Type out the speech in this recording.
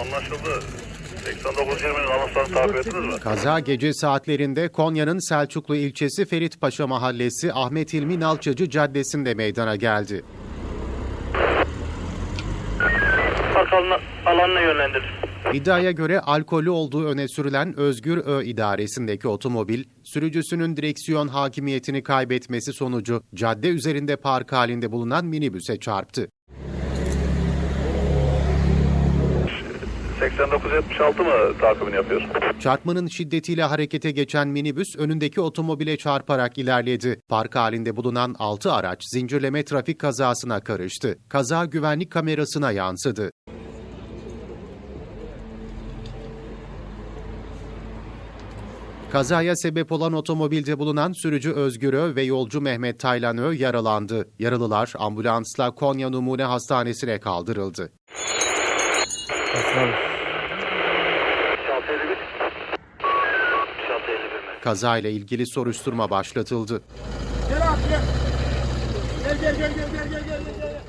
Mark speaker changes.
Speaker 1: Anlaşıldı. 89-20'nin anonslarını takip ettiniz mi?
Speaker 2: Kaza gece saatlerinde Konya'nın Selçuklu ilçesi Feritpaşa Mahallesi Ahmet İlmi Nalçacı Caddesi'nde meydana geldi.
Speaker 3: Park alanına, alanına.
Speaker 2: İddiaya göre alkolü olduğu öne sürülen Özgür Ö idaresindeki otomobil, sürücüsünün direksiyon hakimiyetini kaybetmesi sonucu cadde üzerinde park halinde bulunan minibüse çarptı.
Speaker 1: 89-76 mı takibini yapıyor?
Speaker 2: Çarpmanın şiddetiyle harekete geçen minibüs önündeki otomobile çarparak ilerledi. Park halinde bulunan 6 araç zincirleme trafik kazasına karıştı. Kaza güvenlik kamerasına yansıdı. Kazaya sebep olan otomobilde bulunan sürücü Özgür Ö ve yolcu Mehmet Taylan Ö yaralandı. Yaralılar ambulansla Konya Numune Hastanesi'ne kaldırıldı.
Speaker 3: 651. 651 mi?
Speaker 2: Kazayla ilgili soruşturma başlatıldı.
Speaker 4: Gel abi gel. Gel gel gel gel gel gel gel gel.